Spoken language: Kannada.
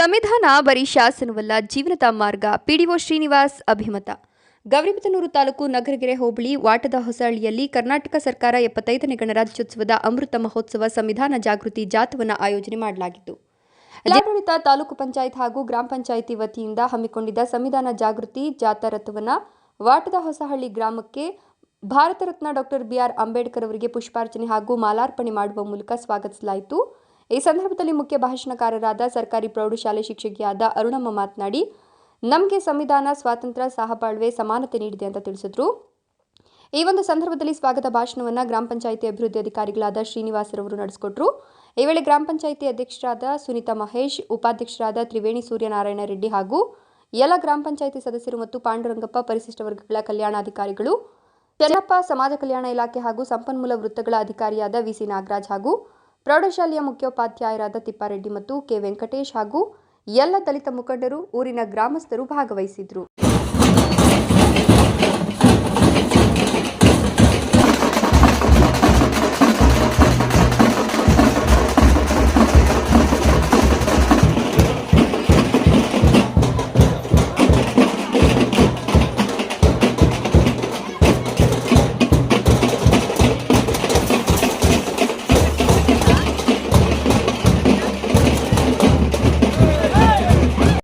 ಸಂವಿಧಾನ ಬರೀ ಶಾಸನವಲ್ಲ, ಜೀವನದ ಮಾರ್ಗ. ಪಿಡಿಒ ಶ್ರೀನಿವಾಸ್ ಅಭಿಮತ. ಗೌರಿಬಿದನೂರು ತಾಲೂಕು ನಗರಗೆರೆ ಹೋಬಳಿ ವಾಟದ ಹೊಸಹಳ್ಳಿಯಲ್ಲಿ ಕರ್ನಾಟಕ ಸರ್ಕಾರ ಎಪ್ಪತ್ತೈದನೇ ಗಣರಾಜ್ಯೋತ್ಸವದ ಅಮೃತ ಮಹೋತ್ಸವ ಸಂವಿಧಾನ ಜಾಗೃತಿ ಜಾಥವನ್ನು ಆಯೋಜನೆ ಮಾಡಲಾಗಿತ್ತು. ಜಿಲ್ಲಾಡಳಿತ, ತಾಲೂಕು ಪಂಚಾಯತ್ ಹಾಗೂ ಗ್ರಾಮ ಪಂಚಾಯಿತಿ ವತಿಯಿಂದ ಹಮ್ಮಿಕೊಂಡಿದ್ದ ಸಂವಿಧಾನ ಜಾಗೃತಿ ಜಾಥಾ ರಥವನ್ನು ವಾಟದ ಹೊಸಹಳ್ಳಿ ಗ್ರಾಮಕ್ಕೆ Bharat Ratna doctor B R Ambedkar ಅವರಿಗೆ ಪುಷ್ಪಾರ್ಚನೆ ಹಾಗೂ ಮಾಲಾರ್ಪಣೆ ಮಾಡುವ ಮೂಲಕ ಸ್ವಾಗತಿಸಲಾಯಿತು. ಈ ಸಂದರ್ಭದಲ್ಲಿ ಮುಖ್ಯ ಭಾಷಣಕಾರರಾದ ಸರ್ಕಾರಿ ಪ್ರೌಢಶಾಲೆ ಶಿಕ್ಷಕಿಯಾದ ಅರುಣಮ್ಮ ಮಾತನಾಡಿ, ನಮಗೆ ಸಂವಿಧಾನ, ಸ್ವಾತಂತ್ರ್ಯ, ಸಹಬಾಳ್ವೆ, ಸಮಾನತೆ ನೀಡಿದೆ ಅಂತ ತಿಳಿಸಿದ್ರು. ಈ ಒಂದು ಸಂದರ್ಭದಲ್ಲಿ ಸ್ವಾಗತ ಭಾಷಣವನ್ನು ಗ್ರಾಮ ಪಂಚಾಯಿತಿ ಅಭಿವೃದ್ಧಿ ಅಧಿಕಾರಿಗಳಾದ ಶ್ರೀನಿವಾಸರವರು ನಡೆಸಿಕೊಟ್ರು. ಈ ವೇಳೆ ಗ್ರಾಮ ಪಂಚಾಯಿತಿ ಅಧ್ಯಕ್ಷರಾದ ಸುನೀತಾ ಮಹೇಶ್, ಉಪಾಧ್ಯಕ್ಷರಾದ ತ್ರಿವೇಣಿ ಸೂರ್ಯನಾರಾಯಣ ರೆಡ್ಡಿ ಹಾಗೂ ಎಲ್ಲ ಗ್ರಾಮ ಪಂಚಾಯಿತಿ ಸದಸ್ಯರು ಮತ್ತು ಪಾಂಡುರಂಗಪ್ಪ ಪರಿಶಿಷ್ಟ ವರ್ಗಗಳ ಕಲ್ಯಾಣಾಧಿಕಾರಿಗಳು ಚೆನ್ನಪ್ಪ ಸಮಾಜ ಕಲ್ಯಾಣ ಇಲಾಖೆ ಹಾಗೂ ಸಂಪನ್ಮೂಲ ವೃತ್ತಗಳ ಅಧಿಕಾರಿಯಾದ ವಿಸಿ ನಾಗರಾಜ್ ಹಾಗೂ ಪ್ರೌಢಶಾಲೆಯ ಮುಖ್ಯೋಪಾಧ್ಯಾಯರಾದ ತಿಪ್ಪಾರೆಡ್ಡಿ ಮತ್ತು ಕೆ ವೆಂಕಟೇಶ್ ಹಾಗೂ ಎಲ್ಲ ದಲಿತ ಮುಖಂಡರು ಊರಿನ ಗ್ರಾಮಸ್ಥರು ಭಾಗವಹಿಸಿದ್ರು.